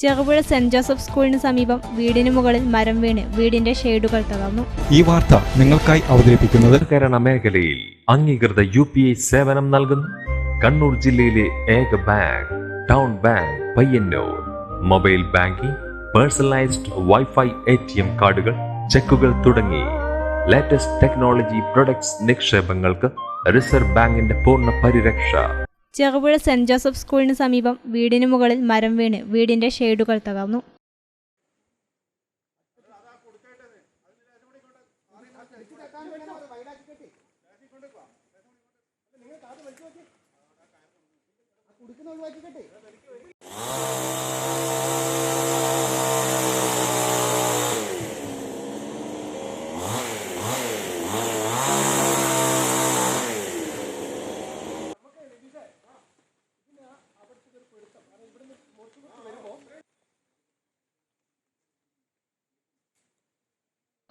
Cherupuzha saint Joseph സ്കൂളിന് സമീപം വീടിന് മുകളിൽ മരം വീണ് വീടിന്റെ ഷെയ്ഡുകൾ തകർന്നു. ഈ വാർത്ത നിങ്ങൾക്കായി അവതരിപ്പിക്കുന്നത് കേരള മേഖലയിൽ അംഗീകൃത യു പി ഐ സേവനം നൽകുന്നു. കണ്ണൂർ ജില്ലയിലെ ഏക bank town bank Payyanur. Mobile banking personalised wifi A T M കാർഡുകൾ ചെക്കുകൾ തുടങ്ങി. ലേറ്റസ്റ്റ് ടെക്നോളജി പ്രൊഡക്ട്സ് നിക്ഷേപങ്ങൾക്ക് റിസർവ് ബാങ്കിന്റെ പൂർണ പരിരക്ഷ. ചെറുപുഴ സെന്റ് ജോസഫ് സ്കൂളിന് സമീപം വീടിന് മുകളിൽ മരം വീണ് വീടിന്റെ ഷെയ്ഡുകൾ തകർന്നു.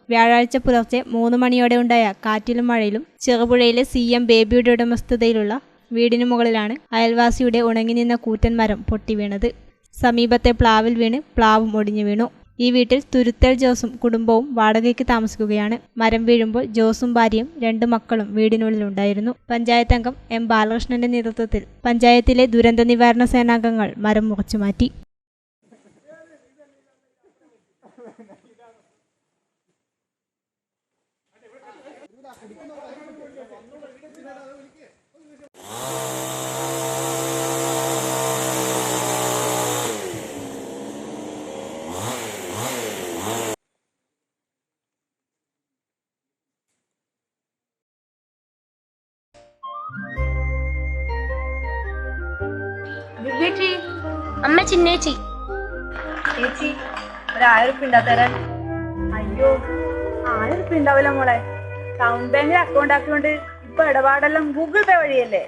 വ്യാഴാഴ്ച പുലർച്ചെ മൂന്ന് മണിയോടെ ഉണ്ടായ കാറ്റിലും മഴയിലും ചെറുപുഴയിലെ സി എം ബേബിയുടെ ഉടമസ്ഥതയിലുള്ള വീടിനു മുകളിലാണ് അയൽവാസിയുടെ ഉണങ്ങി നിന്ന കൂറ്റൻ മരം പൊട്ടി വീണത്. സമീപത്തെ പ്ലാവിൽ വീണ് പ്ലാവും ഒടിഞ്ഞു വീണു. ഈ വീട്ടിൽ തുരുത്തൽ ജോസും കുടുംബവും വാടകയ്ക്ക് താമസിക്കുകയാണ്. മരം വീഴുമ്പോൾ ജോസും ഭാര്യയും രണ്ട് മക്കളും വീടിനുള്ളിലുണ്ടായിരുന്നു പഞ്ചായത്ത് അംഗം എം ബാലകൃഷ്ണന്റെ നേതൃത്വത്തിൽ പഞ്ചായത്തിലെ ദുരന്ത നിവാരണ സേനാംഗങ്ങൾ മരം മുറിച്ചു മാറ്റി. ചേച്ചി അമ്മ ചിന്നേച്ചി. ചേച്ചി ഒരായിരം ഉണ്ടാ തരാൻ അയ്യോ ആയിരം ഉണ്ടാവില്ല മോളെ ടൗൺ ബാങ്കിൽ അക്കൗണ്ട് ആക്കിയോണ്ട് ഇപ്പൊ ഇടപാടെല്ലാം ഗൂഗിൾ പേ വഴിയല്ലേ?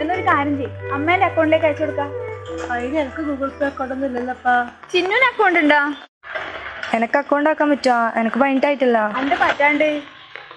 എന്നൊരു കാര്യം ചെയ്യും. അമ്മേന്റെ അക്കൗണ്ടിലേക്ക് അയച്ചു കൊടുക്കാം. അതിന് എനിക്ക് ഗൂഗിൾ പേ അക്കൗണ്ട് ഒന്നും ഇല്ലല്ലപ്പാ ചിന്നുവിന് അക്കൗണ്ട് ഉണ്ടോ? എനക്ക് അക്കൗണ്ട് ആക്കാൻ പറ്റുമോ എനിക്ക് പതിനെട്ടായിട്ടില്ല എന്റെ പറ്റാണ്ട്.